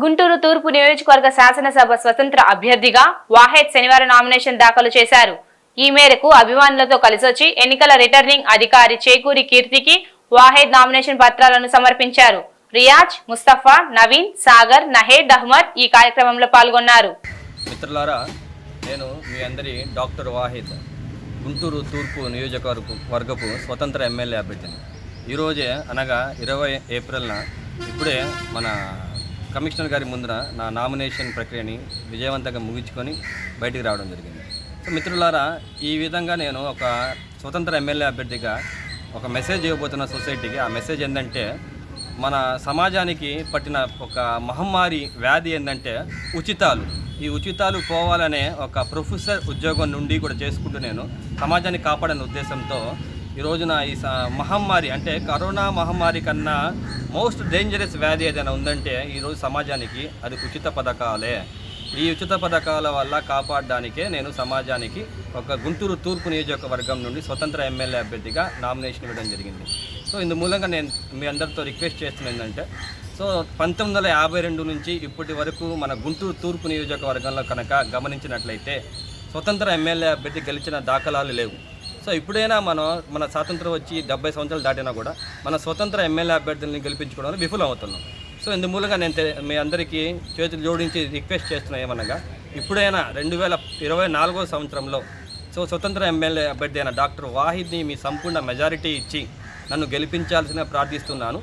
గుంటూరు తూర్పు నియోజకవర్గ శాసనసభ స్వతంత్ర అభ్యర్థిగా వాహెద్ శనివారం నామినేషన్ దాఖలు చేశారు. ఈ మేరకు అభిమానులతో కలిసొచ్చి ఎన్నికల రిటర్నింగ్ అధికారి చేకూరి కీర్తికి వాహెద్ నామినేషన్ పత్రాలను సమర్పించారు. రియాజ్ ముస్తఫా నవీన్ సాగర్ నహేద్ అహ్మద్ ఈ కార్యక్రమంలో పాల్గొన్నారు. మిత్రులారా నేను మీ అందరి డాక్టర్ వాహిద్ గుంటూరు తూర్పు నియోజకవర్గ వర్గపు స్వతంత్ర ఎమ్మెల్యే అభ్యర్థిని. ఈరోజే అనగా ఇరవై ఏప్రిల్న ఇప్పుడే మన కమిషనర్ గారి ముందర నా నామినేషన్ ప్రక్రియని విజయవంతంగా ముగించుకొని బయటికి రావడం జరిగింది. సో మిత్రులారా ఈ విధంగా నేను ఒక స్వతంత్ర ఎమ్మెల్యే అభ్యర్థిగా ఒక మెసేజ్ ఇవ్వబోతున్న సొసైటీకి ఆ మెసేజ్ ఏంటంటే మన సమాజానికి పట్టిన ఒక మహమ్మారి వ్యాధి ఏంటంటే ఉచితాలు. ఈ ఉచితాలు పోవాలనే ఒక ప్రొఫెసర్ ఉద్యోగం నుండి కూడా చేసుకుంటూ నేను సమాజాన్ని కాపాడనే ఉద్దేశంతో ఈ రోజున ఈ స- మహమ్మారి అంటే కరోనా మహమ్మారి కన్నా మోస్ట్ డేంజరస్ వ్యాధి ఏదైనా ఉందంటే ఈరోజు సమాజానికి అది ఉచిత పథకాలే. ఈ ఉచిత పథకాల వల్ల కాపాడడానికే నేను సమాజానికి ఒక గుంటూరు తూర్పు నియోజకవర్గం నుండి స్వతంత్ర ఎమ్మెల్యే అభ్యర్థిగా నామినేషన్ ఇవ్వడం జరిగింది. సో ఇందు మూలంగా నేను మీ అందరితో రిక్వెస్ట్ చేస్తున్న ఏంటంటే సో పంతొమ్మిది వందల యాభై రెండు నుంచి ఇప్పటి వరకు మన గుంటూరు తూర్పు నియోజకవర్గంలో కనుక గమనించినట్లయితే స్వతంత్ర ఎమ్మెల్యే అభ్యర్థి గెలిచిన దాఖలాలు లేవు. సో ఇప్పుడైనా మనం మన స్వాతంత్రం వచ్చి డెబ్బై సంవత్సరాలు దాటినా కూడా మన స్వతంత్ర ఎమ్మెల్యే అభ్యర్థుల్ని గెలిపించుకోవడంలో విఫలం అవుతున్నాం సో ఇందు మూలంగా నేను మీ అందరికీ చేతులు జోడించి రిక్వెస్ట్ చేస్తున్నా ఏమనగా ఇప్పుడైనా రెండు వేల ఇరవై నాలుగో సంవత్సరంలో సో స్వతంత్ర ఎమ్మెల్యే అభ్యర్థి అయిన డాక్టర్ వాహిద్ని మీ సంపూర్ణ మెజారిటీ ఇచ్చి నన్ను గెలిపించాల్సిన ప్రార్థిస్తున్నాను.